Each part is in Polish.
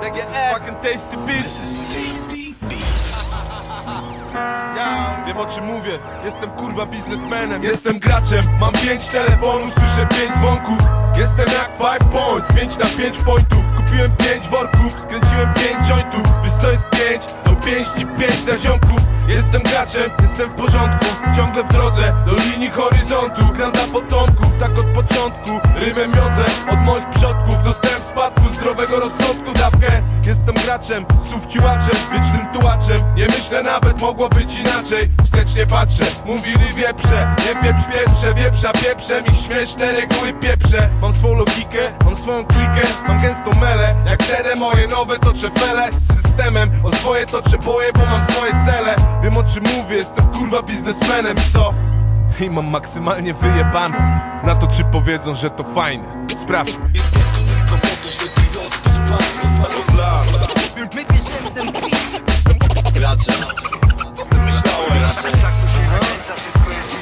TGE Fucking tasty bitch Wiem o czym mówię, jestem kurwa biznesmenem. Jestem graczem, mam pięć telefonów, słyszę pięć dzwonków. Jestem jak five points, pięć na pięć pointów. Kupiłem pięć worków, skręciłem pięć jointów. Wiesz co jest pięć? No pięści pięć na ziomków. Jestem graczem, jestem w porządku. Ciągle w drodze, do linii horyzontu. Gram dla potomków, tak od początku. Rymem miodzę, od moich przodków spadku zdrowego rozsądku. Dawkę Jestem graczem, sufciłaczem, wiecznym tułaczem. Nie myślę nawet, mogło być inaczej. Wstecznie patrzę, mówili wieprze. Nie pieprz pierwsze, wieprza pieprzem Ich śmieszne reguły pieprze. Mam swą logikę, mam swoją klikę Mam gęstą melę, jak te moje nowe Toczę fele. Z systemem O swoje toczę boje, bo mam swoje cele. Wiem o czym mówię, jestem kurwa biznesmenem co? I mam maksymalnie wyjebane. Na to czy powiedzą, że to fajne. Sprawdźmy My bierzemy ten Co ty myślałeś? Tak to się nakręca, wszystko jest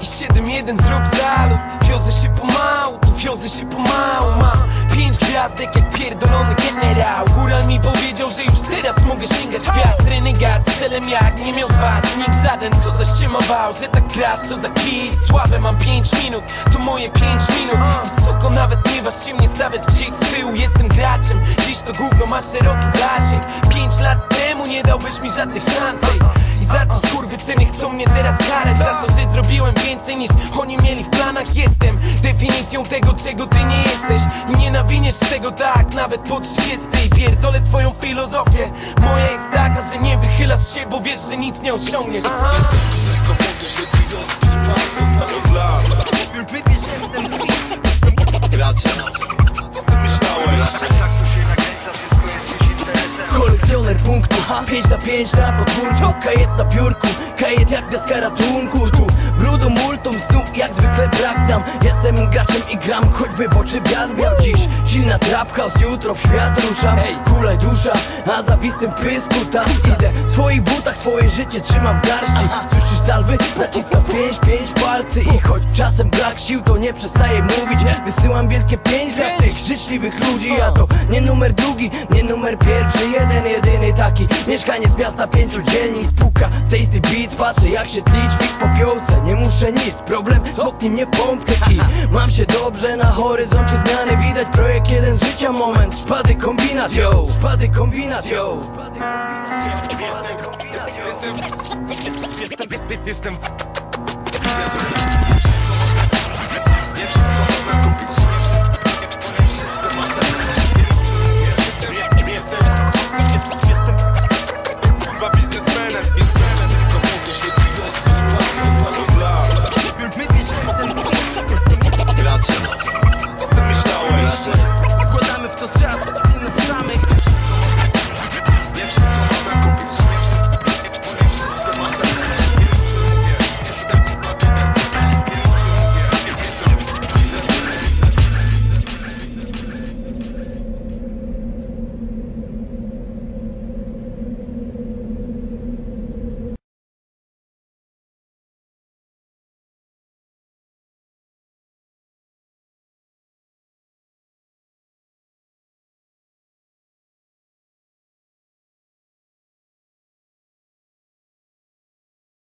I 7-1 zrób zalub Wiozę się pomału, tu się pomału Mam pięć gwiazdek jak pierdolony generał Góral mi powiedział, że już teraz mogę sięgać gwiazd. Renegat z celem jak nie miał z was Nikt żaden co zaściemował, że tak grasz co za kit. Sławę mam 5 minut, to moje 5 minut. I suko nawet nie waż się mnie stawiać gdzieś z tyłu. Jestem graczem, dziś to gówno ma szeroki zasięg. 5 lat temu nie dałbyś mi żadnych szans ej. I za to skurwysyny chcą mnie teraz karać Za to, że zrobiłem więcej niż oni mieli w planach Jestem definicją tego, czego ty nie jesteś. I nie nawiniesz z tego tak, nawet po 30 Pierdolę twoją filozofię. Moja jest taka, że nie wychylasz się, bo wiesz, że nic nie osiągniesz. Aha. Jestem tu tylko po to, żeby rozbić Kolekcjoner punktów 5 na 5 na podwórku. Kajet na biurku, kajet jak deska ratunku. Tu brudu multum snu jak zwykle brak tam Jestem graczem i gram choćby w oczy wiatr. Wiał Dziś silna trap house, jutro w świat ruszam. Ej, kulaj dusza, a zawistym pysku tam Idę. W swoich butach, swoje życie trzymam w garści salwy? Zaciskam pięć, pięć palcy I choć czasem brak sił, to nie przestaję mówić. Wysyłam wielkie pięć dla tych życzliwych ludzi A to nie numer drugi, nie numer pierwszy Jeden, jedyny taki. Mieszkaniec miasta pięciu dzielnic Puka, tasty beats, patrzę jak się tlić Wik w popiołce, nie muszę nic Problem, smoknij mnie pompkę I mam się dobrze na horyzoncie zmiany. Widać projekt jeden z życia, moment. Szpady kombinat, yo. Szpady kombinat, yo. Szpady kombinat, yo Jestem